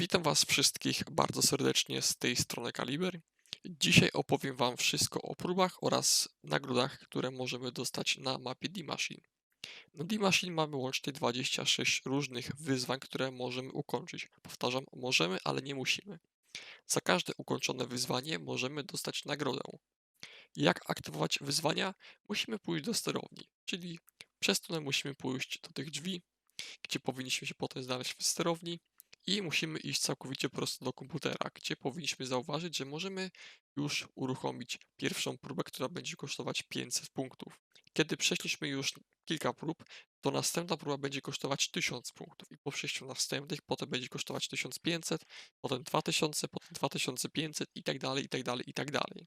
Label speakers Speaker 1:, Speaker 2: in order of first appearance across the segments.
Speaker 1: Witam Was wszystkich bardzo serdecznie z tej strony Kaliber. Dzisiaj opowiem Wam wszystko o próbach oraz nagrodach, które możemy dostać na mapie D-Machine. Na D-Machine mamy łącznie 26 różnych wyzwań, które możemy ukończyć. Powtarzam, możemy, ale nie musimy. Za każde ukończone wyzwanie możemy dostać nagrodę. Jak aktywować wyzwania? Musimy pójść do sterowni, czyli przez to musimy pójść do tych drzwi, gdzie powinniśmy się potem znaleźć w sterowni i musimy iść całkowicie prosto do komputera, gdzie powinniśmy zauważyć, że możemy już uruchomić pierwszą próbę, która będzie kosztować 500 punktów. Kiedy przeszliśmy już kilka prób, to następna próba będzie kosztować 1000 punktów i po przejściu następnych potem będzie kosztować 1500, potem 2000, potem 2500 i tak dalej, i tak dalej, i tak dalej.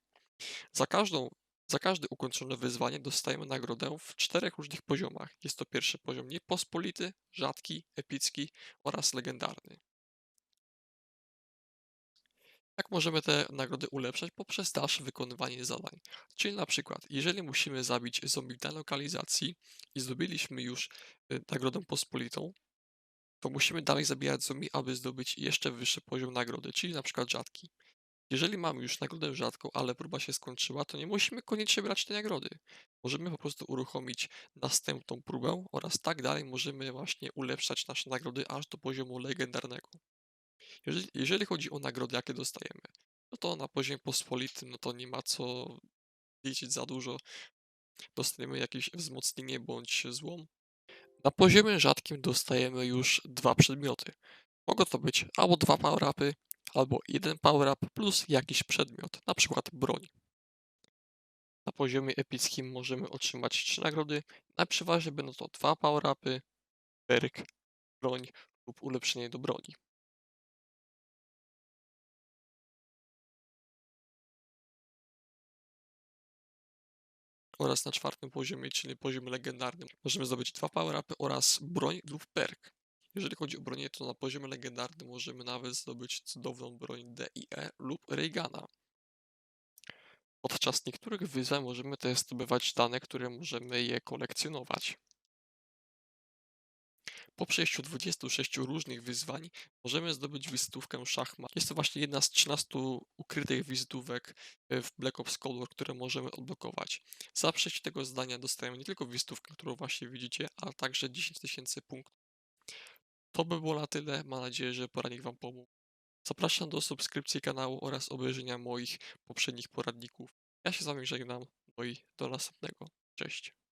Speaker 1: Za każdą za każde ukończone wyzwanie dostajemy nagrodę w czterech różnych poziomach. Jest to pierwszy poziom niepospolity, rzadki, epicki oraz legendarny. Jak możemy te nagrody ulepszać? Poprzez dalsze wykonywanie zadań. Czyli na przykład, jeżeli musimy zabić zombie na lokalizacji i zdobyliśmy już y, nagrodę pospolitą, to musimy dalej zabijać zombie, aby zdobyć jeszcze wyższy poziom nagrody, czyli na przykład rzadki. Jeżeli mamy już nagrodę rzadką, ale próba się skończyła, to nie musimy koniecznie brać tej nagrody. Możemy po prostu uruchomić następną próbę oraz tak dalej możemy właśnie ulepszać nasze nagrody aż do poziomu legendarnego. Jeżeli, jeżeli chodzi o nagrody, jakie dostajemy, no to na poziomie pospolitym, no to nie ma co liczyć za dużo. Dostaniemy jakieś wzmocnienie bądź złom. Na poziomie rzadkim dostajemy już dwa przedmioty. Mogą to być albo dwa power-upy, albo jeden power-up plus jakiś przedmiot, na przykład broń. Na poziomie epickim możemy otrzymać trzy nagrody. Najprzeważniej będą to dwa power-upy, perk, broń lub ulepszenie do broni. Oraz na czwartym poziomie, czyli poziomie legendarnym, możemy zdobyć dwa power-upy oraz broń lub perk. Jeżeli chodzi o bronię, to na poziomie legendarnym możemy nawet zdobyć cudowną broń DIE lub Reagana. Podczas niektórych wyzwań możemy też zdobywać dane, które możemy je kolekcjonować. Po przejściu 26 różnych wyzwań możemy zdobyć wizytówkę szachmat. Jest to właśnie jedna z 13 ukrytych wizytówek e, w Black Ops Cold War, które możemy odblokować. Za przejście tego zdania dostajemy nie tylko wizytówkę, którą właśnie widzicie, ale także 10 tysięcy punktów. To by było na tyle. Mam nadzieję, że poradnik Wam pomógł. Zapraszam do subskrypcji kanału oraz obejrzenia moich poprzednich poradników. Ja się z Wami żegnam, no i do następnego. Cześć.